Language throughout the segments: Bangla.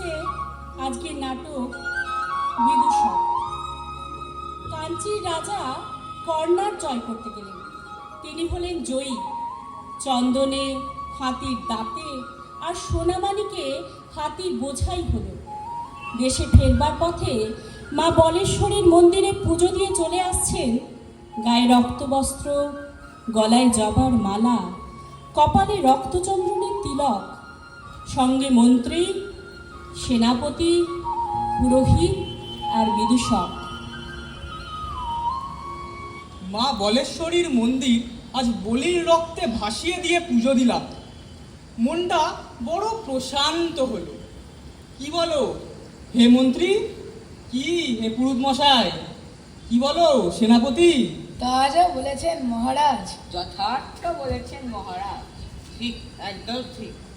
হচ্ছে আজকের নাটক বিদূষক। কাঞ্চির রাজা কর্ণার জয় করতে গেলেন। তিনি হলেন জয়ী। চন্দনে, হাতির দাঁতে আর সোনামানিকে হাতির বোঝাই হলো। দেশে ফেরবার পথে মা বলেশ্বরীর মন্দিরে পুজো দিয়ে চলে আসছেন গায়ে রক্তবস্ত্র, গলায় জবার মালা, কপালে রক্তচন্দ্রনের তিলক, সঙ্গে মন্ত্রী সেনাপতি পুরোহিত আর বিদূষক। মা বলেশ্বরীর মন্দির আজ বলির রক্তে ভাসিয়ে দিয়ে পুজো দিলাম। মনটা বড় প্রশান্ত হলো। কি বলো? হে মন্ত্রী কি হে পুরুত মশাই? কি বলো সেনাপতি? তা যা বলেছেন মহারাজ যথার্থ বলেছেন মহারাজ। ঠিক একদম ঠিক।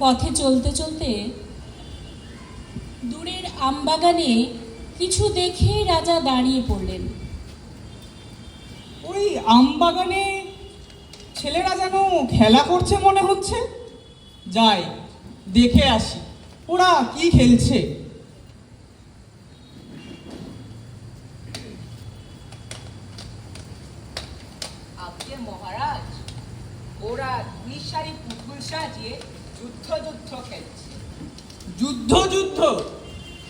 পথে চলতে চলতে দূরের আমবাগানে কিছু দেখে রাজা দাঁড়িয়ে পড়লেন। ওই আমবাগানে ছেলেরা যেন খেলা করছে মনে হচ্ছে। যাই দেখে আসি ওরা কি খেলছে। মহারাজ ওরা দুই সারি পুতুল সাজিয়ে যুদ্ধ যুদ্ধ খেলছে। যুদ্ধ যুদ্ধ?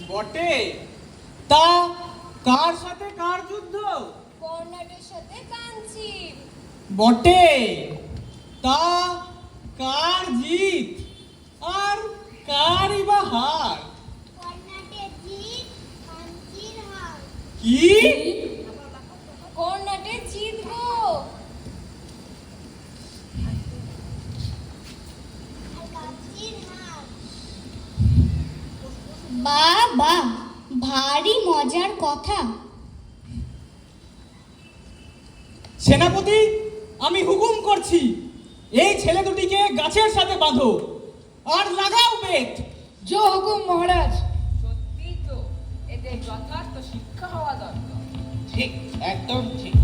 বটে। তা কার সাথে কার যুদ্ধ? কর্ণাটের সাথে কাঞ্চির বটে। তা কার জিত? আর কারই বা হার? কর্ণাটের জিত কাঞ্চির হার। কি কর্ণাটের জিত গো আর কাঞ্চির হার বাবা ভারী মজার কথা। সেনাপতি আমি হুকুম করছি এই ছেলে দুটিকে গাছের সাথে বাঁধো আর লাগাও বেত জো হুকুম মহারাজ। সত্যি তো এদের যথার্থ শিক্ষা হওয়া দরকার। ঠিক একদম ঠিক।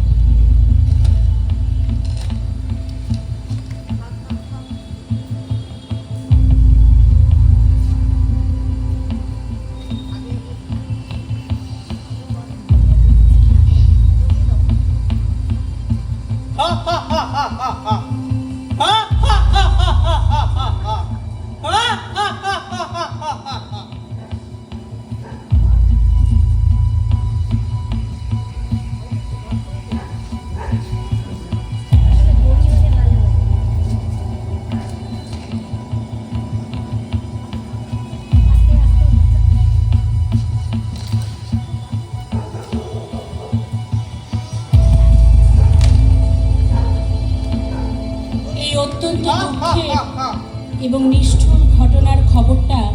এবং নিষ্ঠুর ঘটনার খবরটা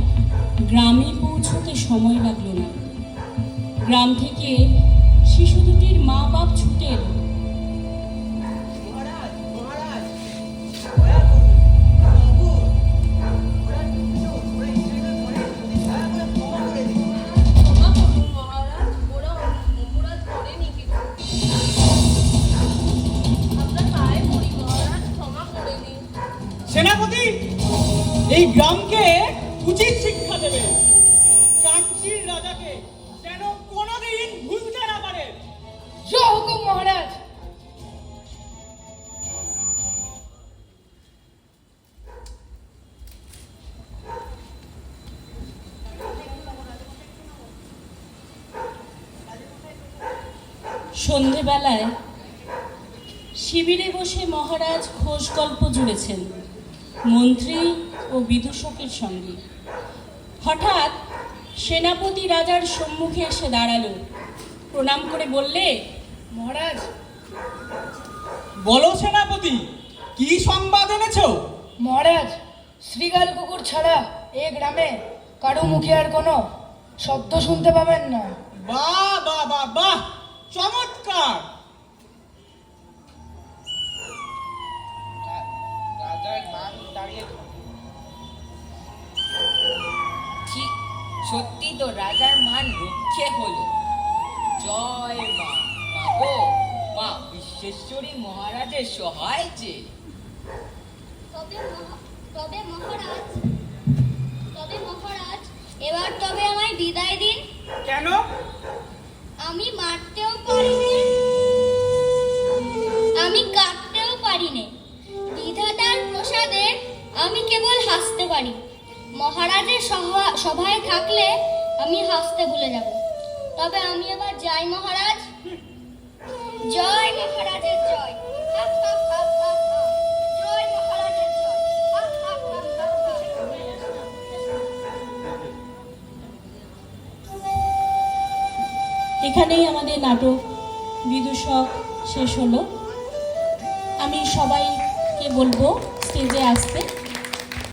গ্রামে পৌঁছতে সময় লাগল না। গ্রাম থেকে শিশু দুটির মা বাপ ছুটে এলো এই গ্রামকে উচিত শিক্ষা দেবে। কাঞ্চির রাজাকে যেন কোনোদিন ভুলতে না পারে। হুকুম মহারাজ। সন্ধেবেলায় শিবিরে বসে মহারাজ খোশ গল্প জুড়েছেন। মন্ত্রী ও বিদূষকের সঙ্গে। হঠাৎ সেনাপতি রাজার সম্মুখে এসে দাঁড়াল। প্রণাম করে বললে মহারাজ বলো সেনাপতি কি সংবাদ এনেছ? মহারাজ শ্রীগাল কুকুর ছাড়া এ গ্রামে কারও মুখে আর কোনো শব্দ শুনতে পাবেন না। বাহ বাহ বাহ বাহ চমৎকার! দাঁড়িয়ে ঠিক সত্যি তো রাজার মান রক্ষে হলো। জয় মা। মা গো মা বিশ্বেশ্বরী মহারাজের সহায় যে তবে তবে মহারাজ তবে মহারাজ এবার তবে আমায় বিদায় দিন। কেন? আমি মারতেও পারিনি। আমি কাটতেও পারিনি। বিধাতার প্রসাদের কেবল হাসতে পারি। মহারাজের সভা- সভায় থাকলে আমি হাসতে ভুলে যাব। তবে আমি এবার যাই মহারাজ। জয় মহারাজের জয়। এখানেই আমাদের নাটক বিদূষক শেষ হলো। আমি সবাইকে বলব স্টেজে আসতে।